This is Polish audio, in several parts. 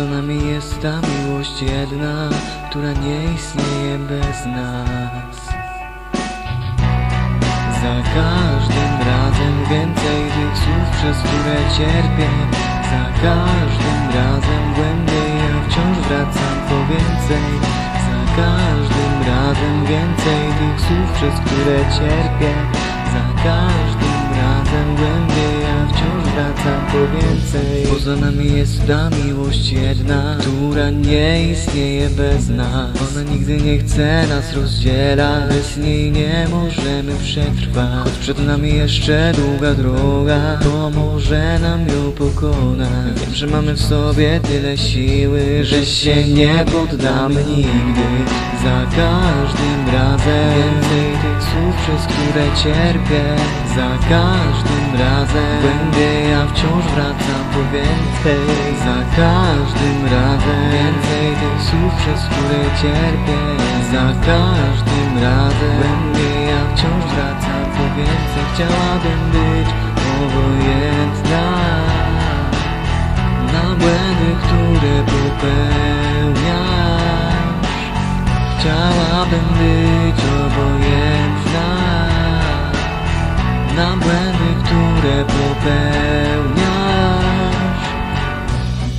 Poza nami jest ta miłość jedna, która nie istnieje bez nas. Za każdym razem więcej tych słów, przez które cierpię. Za każdym razem głębiej ja wciąż wracam po więcej. Za każdym razem więcej tych słów, przez które cierpię. Za każdym razem głębiej wracam po więcej. Poza nami jest ta miłość jedna, która nie istnieje bez nas. Ona nigdy nie chce nas rozdzielać, bez niej nie możemy przetrwać. Choć przed nami jeszcze długa droga, pomoże nam ją pokonać. Wiem, że mamy w sobie tyle siły, że się nie poddamy nigdy. Za każdym razem więcej tych słów, przez które cierpię. Za każdym razem głębiej wciąż wracam po więcej Za każdym razem. Więcej tych słów, przez które cierpię Za każdym razem. Głębiej ja wciąż wracam po więcej Chciałabym być obojętna. Na błędy, które popełniasz Chciałabym być obojętna Na błędy, które popełniasz.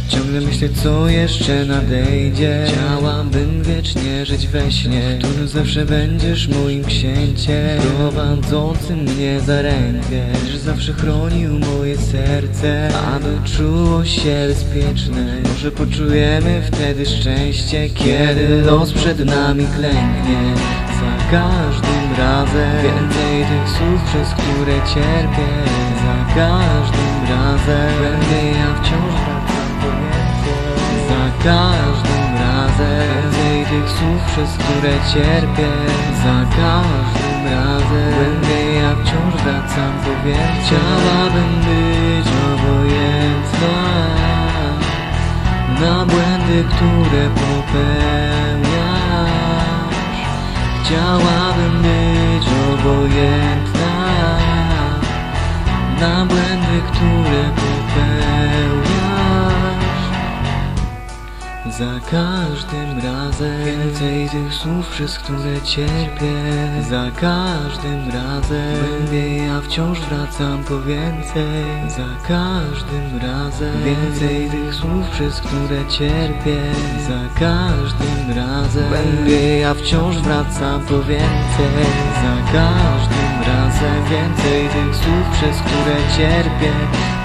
Ciągle myślę, co jeszcze nadejdzie. Chciałabym wiecznie żyć we śnie. W zawsze będziesz moim księciem. Prowadzącym mnie za rękę. Że zawsze chronił moje serce. Aby czuło się bezpieczne. Może poczujemy wtedy szczęście Kiedy los przed nami klęknie Za każdym razem. Więcej tych słów, przez które cierpię Za każdym razem. Będę ja wciąż wracam więcej Za każdym razem. Więcej tych słów, przez które cierpię Za każdym razem. Będę ja wciąż wracam po więcej Chciałabym być obojętna Na błędy, które popełniasz Chciałabym być obojętna Na błędy, które popełniasz Za każdym razem. Więcej tych słów, przez które cierpię. Za każdym razem. Głębiej ja wciąż wracam po więcej. Za każdym razem. Więcej tych słów, przez które cierpię. Za każdym razem. Głębiej ja wciąż wracam po więcej. Za każdym razem. Więcej tych słów, przez które cierpię.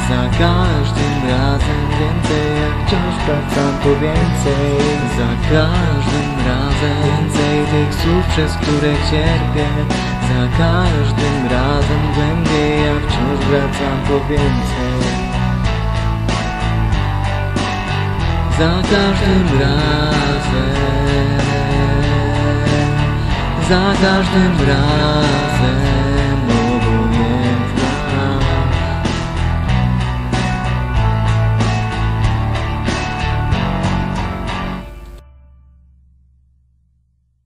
Za każdym razem. Więcej ja wciąż wracam po więcej Za każdym razem Więcej tych słów, przez które cierpię. Za każdym razem Głębiej ja wciąż wracam po więcej Za każdym razem Za każdym razem